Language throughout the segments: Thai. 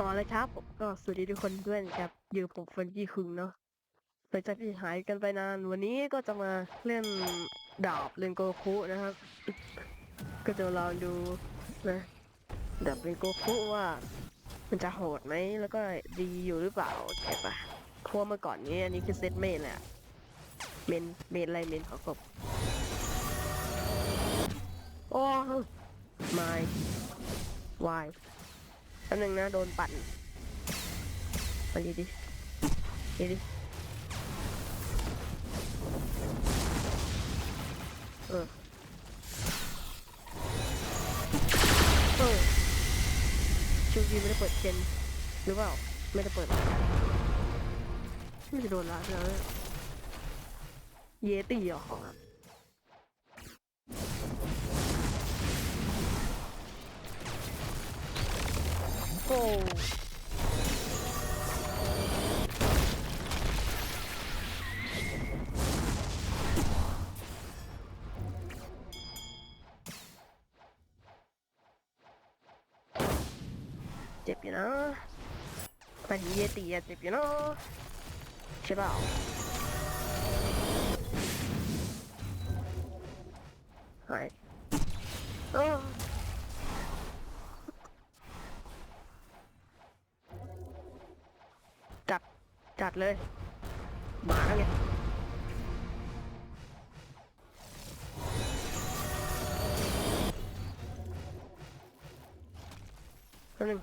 ต่อเลยครับผมก็สวัสดีทุกคนด้วยนครับอยู่ผมเฟรนกี้คุงเนาะหลังจากที่หายกันไปนานวันนี้ก็จะมาเล่นดาบเลนโกคุนะครับ ก็จะลองดูนะดาบเลนโกคุว่า มันจะโหดไหมแล้วก็ดีอยู่หรือเปล่าใช่ปะเพราะว่าเมื่อก่อนนี้อันนี้คือเซตเมนแหละเมนเมนอะไรเมนของกบโอ้ไม่วาย ป๊บนึงนะ โดนปั่นมาดิดิดิดิเออเออชูดีไม่ได้เปิดเจนหรือเปล่า ไม่ได้เปิดไม่จะโดนละแล้วเยตีเหรอ โอ้เจ็บอยู่นะไปถึงเยตีอะเจ็บอยู่นะใช่เปล่าหายเออ จัดเลยหมาไงแป๊บนึง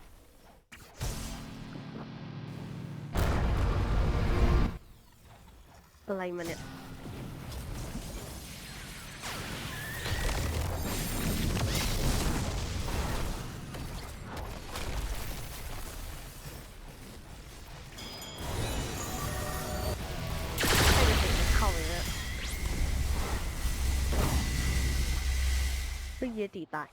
อะไรมาเนี่ย เยติตาย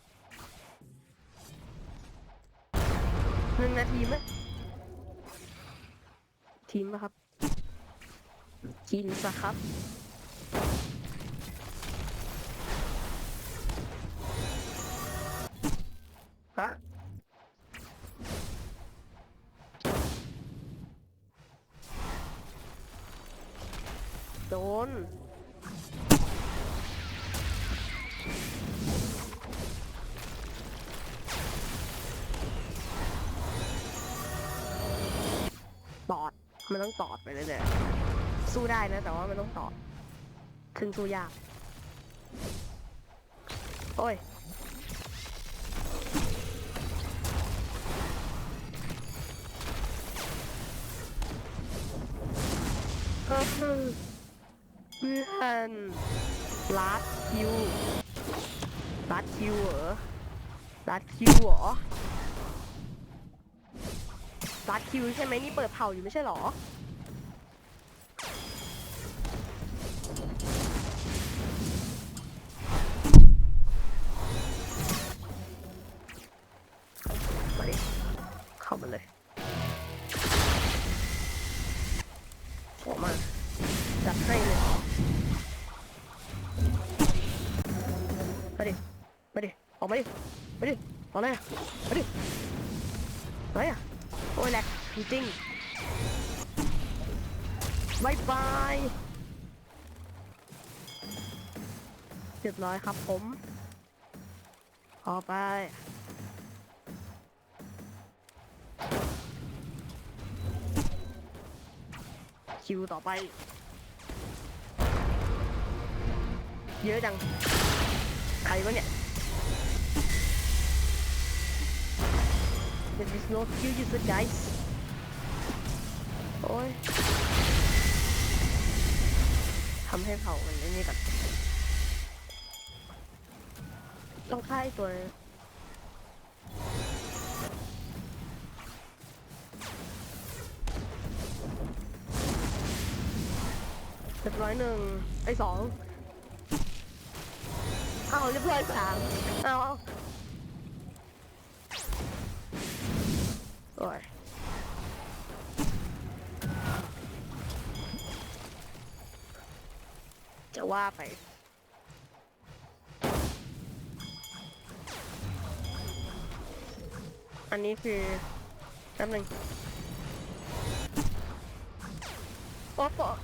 หนึ่งนาทีไหมทีมปะครับกินซะครับฮะโดน มันต้องตอดไปเลยเนี่ยสู้ได้นะ แต่ว่ามันต้องตอดซึ่งสู้ยาก โอ้ยก็คือเพื่อนลัดคิวลัดคิวเหรอลัดคิวเหรอ ลัดคิวใช่ไหมนี่เปิดเผาอยู่ไม่ใช่หรอ มาดิเข้ามาเลยออกมาจัดให้เลยมาดิมาดิออกมาดิมาดิออกเลยมาดิ ริงบายบายเรียบร้อยครับผมออไป คิวต่อไป เยอะจัง ใครวะเนี่ย There is no kill you the guys โอ้ยทำให้เผามันไอ้นี่ก่อนต้องฆ่าไอ้ตัวนี้เรียบร้อยหนึ่งไอ้สองเอาเรียบร้อยสามเอาเอาโอ้ย ว่าไป อันนี้คือแป๊บหนึงโอ๊ะโอ๊ะ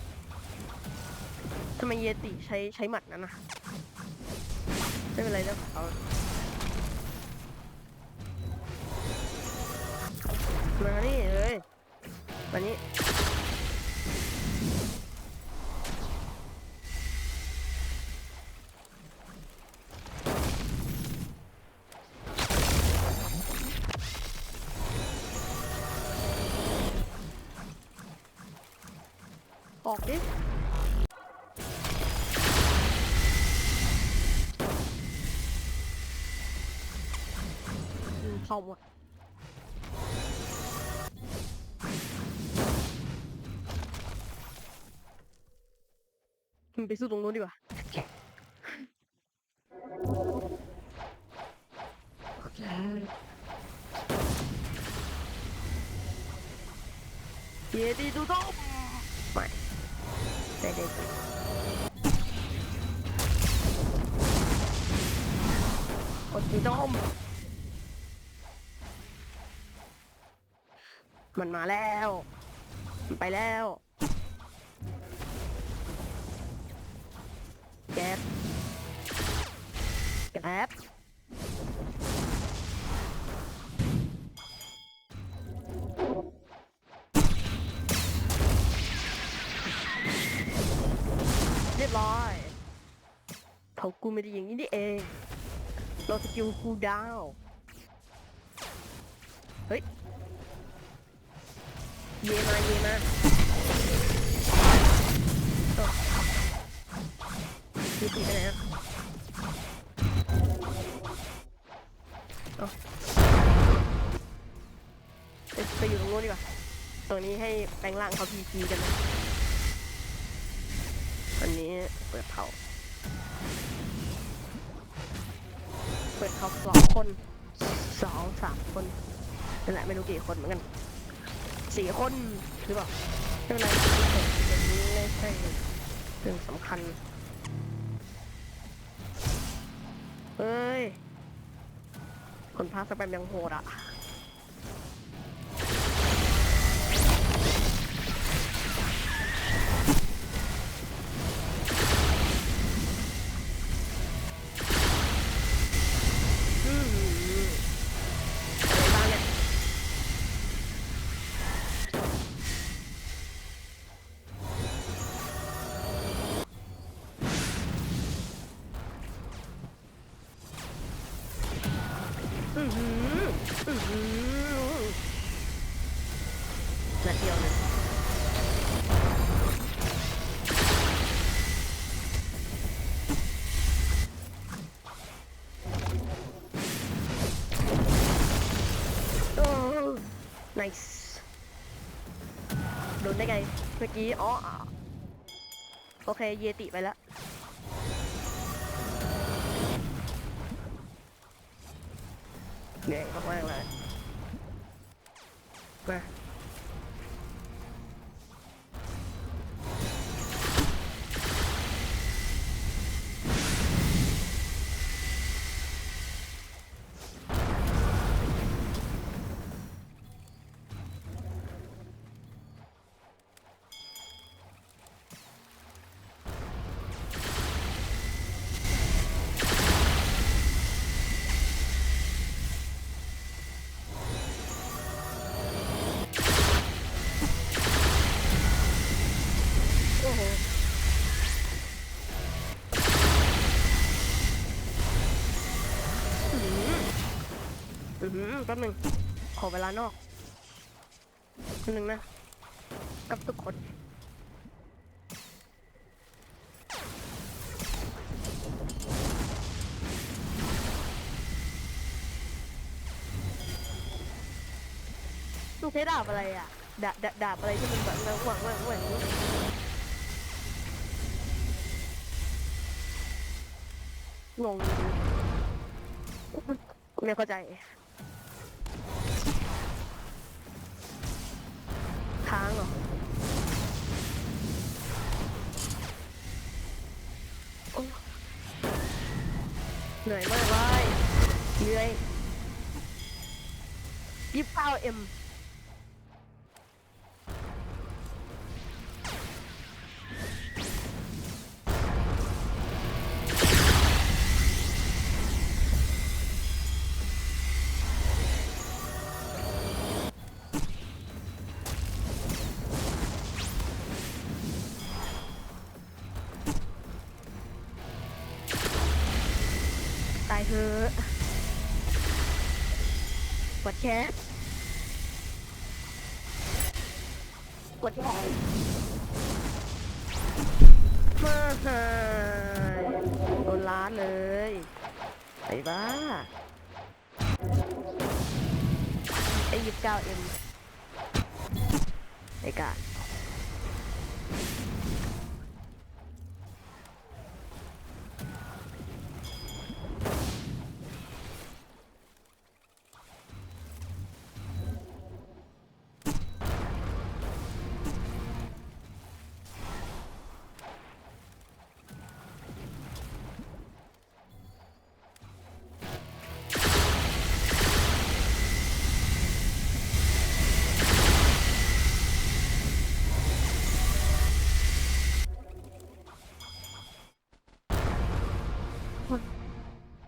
ทำไมเยติใช้ใช้หมัดนั้นนะไม่เป็นไรแล้วเอามานี่เลยมานี่ ไปสู้ตรงนู้นดีกว่าเคเยดีดูต้องไม่ได้ได้ได้กดดูต้องมันมาแล้ว มันไปแล้ว แก๊บเรียบร้อยเขากูไม่ได้อย่างนี้นี่เองเราสกิลกูดาว เฮ้ย เยมาเยมาโอ้มีตีไปไหนอะ ไปอยู่ตรงโน้นดีกว่าตรงนี้ให้แปลงร่างเขาพีจีกันนะอันนี้เปิดเขาเปิดเขาสองคนสองสามคนนั่นแหละไม่รู้กี่คนเหมือนกันสี่คนหรือเปล่าไม่เป็นไรอย่างนี้ไม่ใช่เรื่องสำคัญเฮ้ย คนพาสแปมยังโหดอะ เมื่อกี้อ๋อโอเคเยติไปแล้วเหนื่อยมากๆเลยมา อือแป๊บหนึงขอเวลานอกหนึงนะ กับทุกคนมึงใช้ดาบอะไรอะดาบดาบดาบอะไรที่มันแบบหวังหวังหวังหวังงงไม่เข้าใจ ค้างเหรอเหนื่อยมากเลยเหนื่อยยี่สิบเก้าเอ็ม ก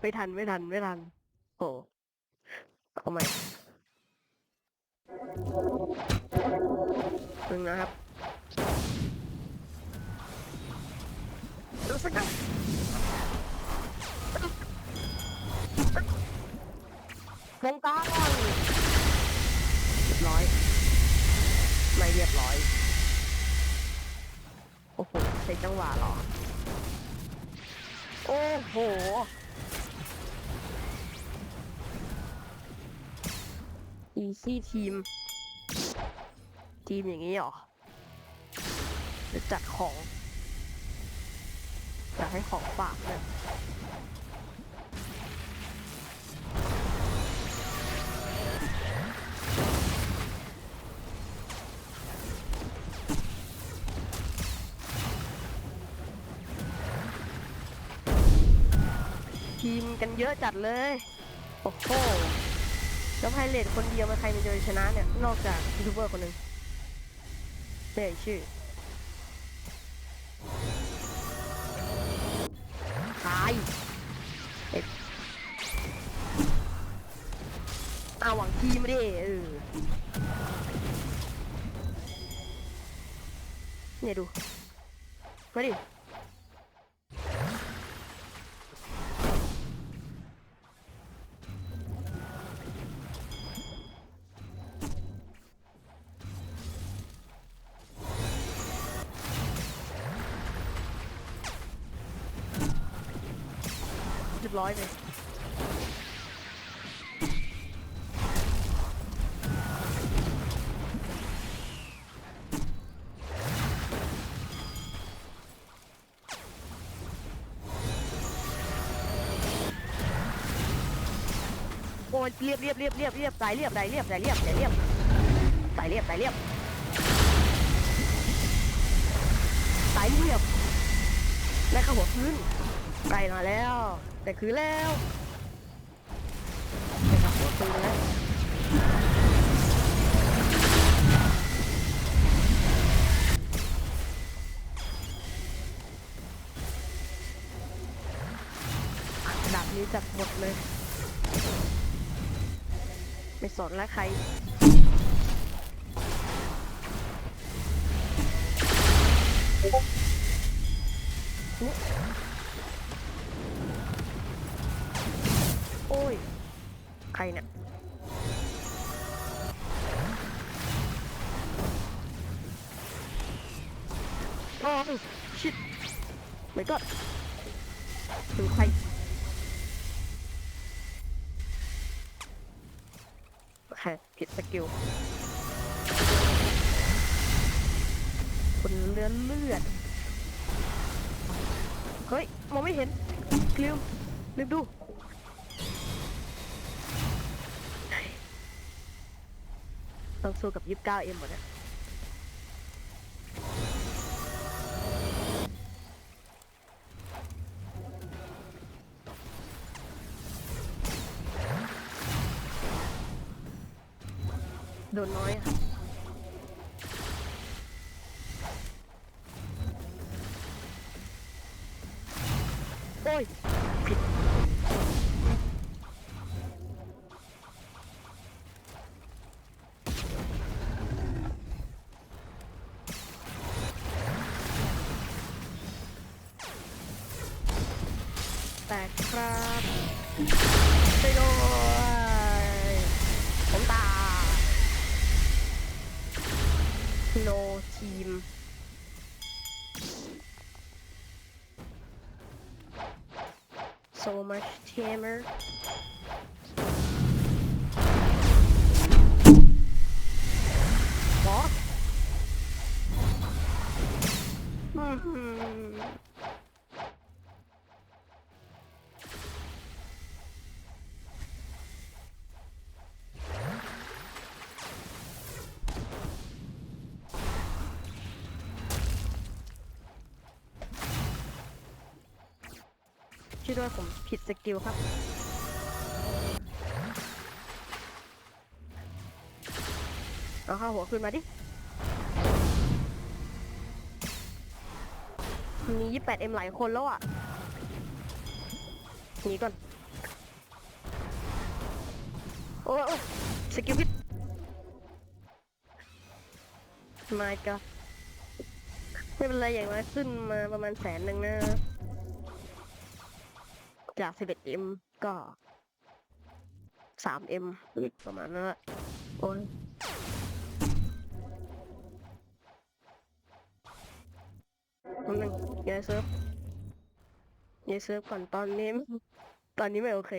ไม่ทันไม่ทันไม่ทัน โอ้เอาใหม่หนึ่งนะครับรู้สึกวงกางเรียบร้อย ไม่เรียบร้อย โอ้โห ใช้จังหวะหรอ โอ้โห อีซี่ทีม ทีมอย่างนี้เหรอจะจัดของอยากให้ของฝากเลยทีมกันเยอะจัดเลย โอ้โห แล้วไพเรตคนเดียวมันใครมันจะชนะเนี่ย นอกจากยูทูบเบอร์คนหนึ่งไม่เอ่ยชื่อตายเอ็ดเอาหวังทีมดิเออเนี่ยดู มาดิ ร้อยเลยโอ้ยเรียบเรียบเรียบเรียบเรียบสายเรียบสายเรียบสายเรียบสายเรียบสายเรียบสายเรียบสายเรียบและข้าหัวพื้นไกลมาแล้ว แต่คือแล้วไปกับหัวปืนแล้วดับนี้จับหมดเลย ไม่สนแล้วใครโรเนี่ยโอ้ยชิดไม่ก็ถึงใครโอเคผิดสกิลคนเลือนเลือด เฮ้ย มองไม่เห็นลืมลืมดู ต้องสู้กับยี่สิบเก้าเอ็มหมดอะ ตกครับไปด้ยผมตาโนทีมโซมัชเทมเมอร์ ช่วยด้วยผมผิดสกิลครับ เอาข้าหัวขึ้นมาดิมี 28M หลายคนแล้วอะหนีก่อน โอ้โอ้สกิลพิษมาก็ไม่เป็นไรอย่างน้อยขึ้นมาประมาณแสนหนึ่งนะ จาก 11M ก็ 3M ประมาณนั้นแหละโอ้ยนิดนึงย้ายเซิร์ฟย้ายเซิร์ฟก่อนตอนนี้ ตอนนี้ไม่โอเค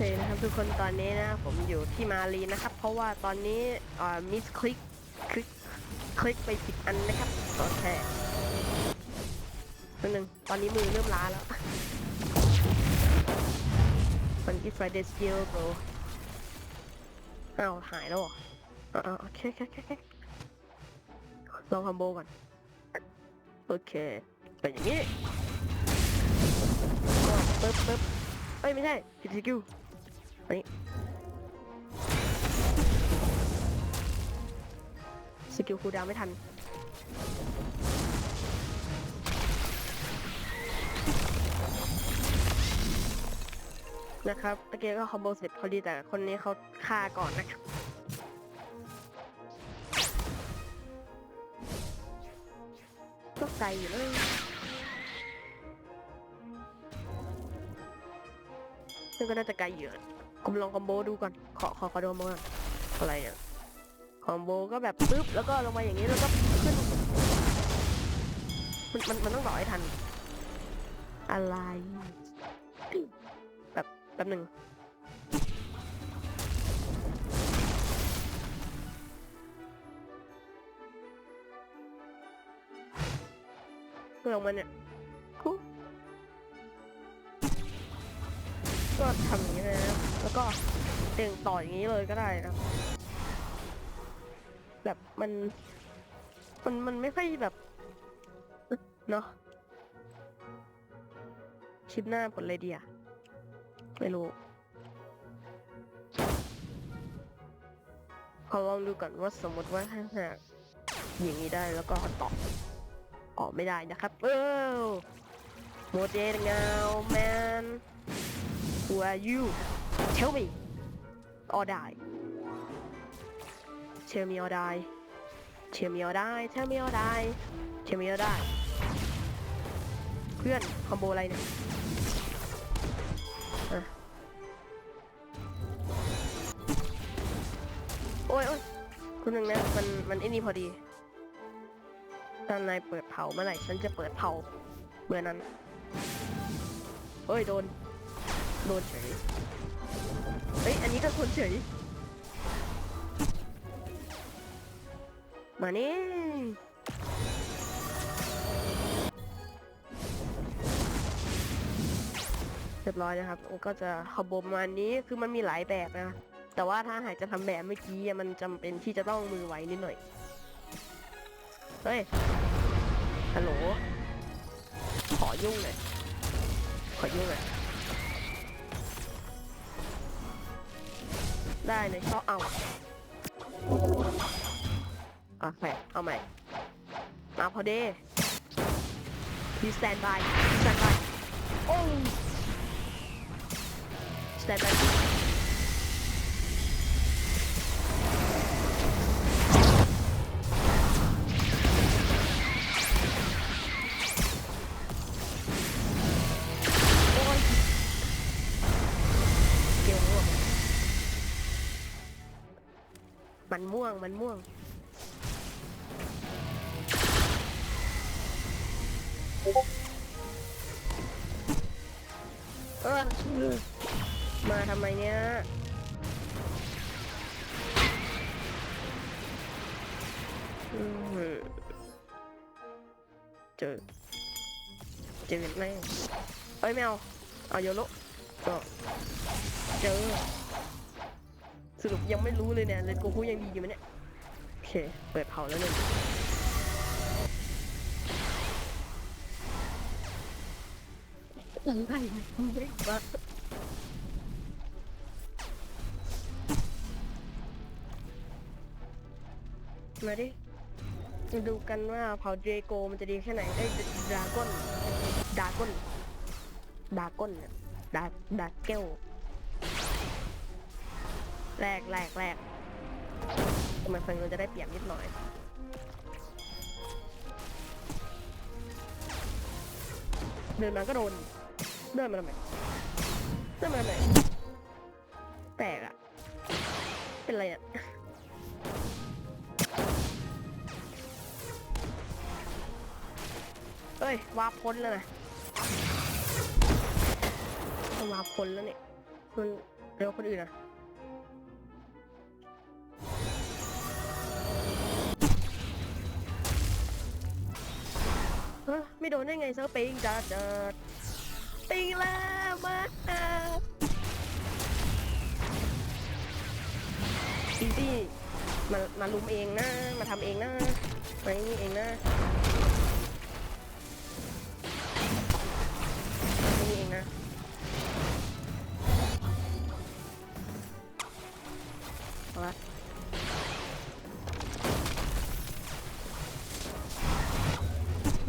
เคนะครับทุกคนตอนนี้นะผมอยู่ที่มารีนะครับ เพราะว่าตอนนี้อ่ามิสคลิกคลิกคลิกไปผิดอันนะครับโอเคนิดนึงตอนนี้มือเริ่มล้าแล้ววันที่ Friday Skill bro อ้าวหายแล้วเหรออ่าโอเคโอเคโอเคเคลองคอมโบก่อนโอเคเป็นอย่างนี้ปึ๊บปึ๊บเอ้ยไม่ใช่ผิดสกิล อันนี้สกิลคูดาวไม่ทันนะครับตะเกียก็คอมโบเสร็จพอดีแต่คนนี้เขาฆ่าก่อนนะครับก็ไกลอยู่เลยซึ่งก็น่าจะไกลอยู่อะ ผมลองคอมโบดูก่อน ขอขอขอดูคอมก่อนอะไรเนี่ยคอมโบก็แบบปึ๊บแล้วก็ลงมาอย่างนี้แล้วก็ขึ้น มันมันมันต้องต่อให้ทัน อะไร แบบแป๊บหนึ่งเพื่อลงมาเนี่ยก็ทำอย่างนี้นะ แล้วก็เด้งต่ออย่างนี้เลยก็ได้นะแบบมัน มันมันไม่ค่อยแบบเนาะชิปหน้าผลเลยดีอะไม่รู้ขอลองดูก่อนว่าสมมติว่าถ้าหากอย่างนี้ได้แล้วก็ตอบออกไม่ได้นะครับ เออโมเดลเงา man who are you tell me or die tell me or die tell me or die tell me or die tell me or die เพื่อนคอมโบอะไรเนี่ยโอ้ยโอ้ยคุณหนึ่งนะมันมันไอ้นี่พอดีถ้านายเปิดเผาเมื่อไหร่ฉันจะเปิดเผาเมื่อนั้นเฮ้ยโดน โดนเฉย เฮ้ย อันนี้ก็คนเฉย มานี่เรียบร้อยนะครับก็จะคอมโบมาณนี้คือมันมีหลายแบบนะ แต่ว่าถ้าหากจะทำแบบเมื่อกี้อะมันจำเป็นที่จะต้องมือไวนิดหน่อย เฮ้ย ฮัลโหล ขอยุ่งหน่อยขอยุ่งหน่อย ได้เลยชองเอาโอเคเอาใหม่ มาพอดี you stand by you stand by โอ้ stand by มันม่วงมันม่วง เออมาทำไมเนี้ยเจอเจอแม่เอ้ยไม่เอาเอาโยโลก็เจอ สรุปยังไม่รู้เลยเนี่ยเลนโกคุยังดีอยู่ไหมเนี่ยโอเค เปิดเผาแล้วหนึ่งอะไรไม่บ้ามาดิมาดูกันว่าเผาเดรโกมันจะดีแค่ไหนเอ้ดาก้นดาก้นดาก้นน่ะดาดาเกล แรกแรกแรกทำไมฟังมันจะได้เปรียบนิดหน่อย เดินมาก็โดน เดินมาทำไมเดินมาทำไมแปลกอะเป็นไรอะเอ้ยวาร์พ้นแล้วนะวาร์พ้นแล้วเนี่ยมันเร็วคนอื่นอะ ไม่โดนได้ไงเซอร์ปิงจัดจัดปิงแล้วมาอีซี่มามาลุมเองนะ มาทำเองนะมานี่เองนะ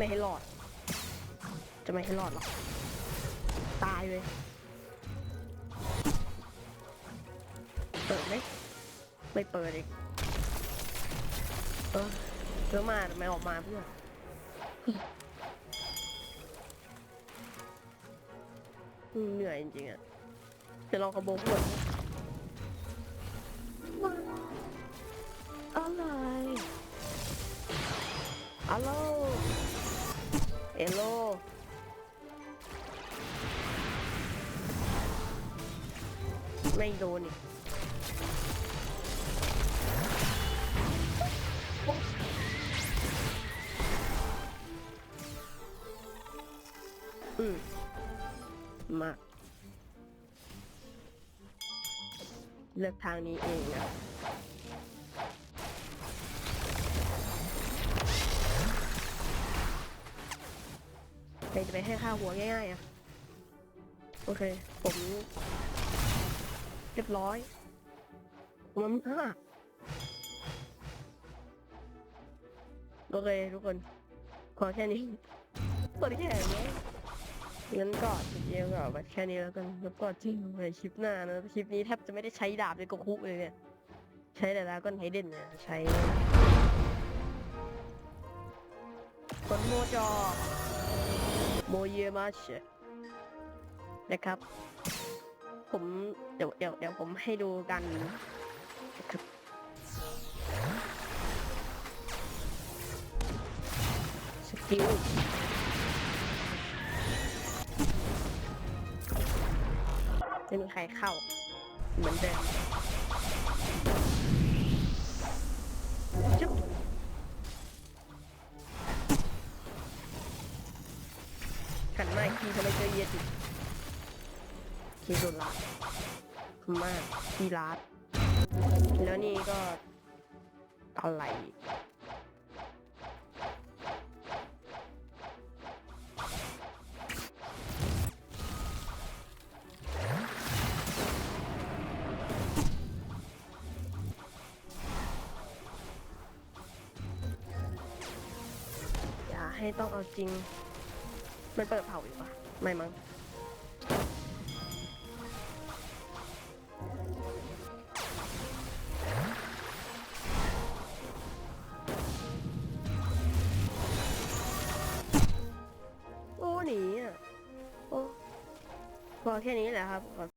ให้รอด จะไม่ให้รอดหรอกตายเลยเปิดไหมไม่เปิดอีกเออเดี๋ยวมาทำไมออกมาเพื่ออืมเหนื่อยจริงๆอะจะลองกระโบงหมดอะไรอัลโหล เอโลไม่โดนอีกอืมมาก เลือกทางนี้เองนะ จะไปให้ค่าหัวง่ายๆอะ โอเค ผม เรียบร้อยผมมันห้าโอเคทุกคน ขอแค่นี้กดแค่นี้งั้นก็เดียวก็เอาแค่นี้แล้วกันแล้วก็จิ้งในคลิปหน้านะ คลิปนี้แทบจะไม่ได้ใช้ดาบเลยโกคุเลยเนี่ย ใช้แต่ดราก้อนไฮเดนเนี่ยใช้คนโมจอ โมเยมาชนะครับ ผมเดี๋ยวเดี๋ยวเดี๋ยวผมให้ดูกันนะครับสกิลไม่มีใครเข้า เหมือนเดิมจุ๊บ ขันมาอีกทีทำไมเจอเยติคีโดนลาดขอบคุณมากทีลาดแล้วนี่ก็อะไรอย่าให้ต้องเอาจริง มันเปิดเผาอยู่ปะไม่มั้งโอ้หนีอะโอ้พอแค่นี้แหละครับขอ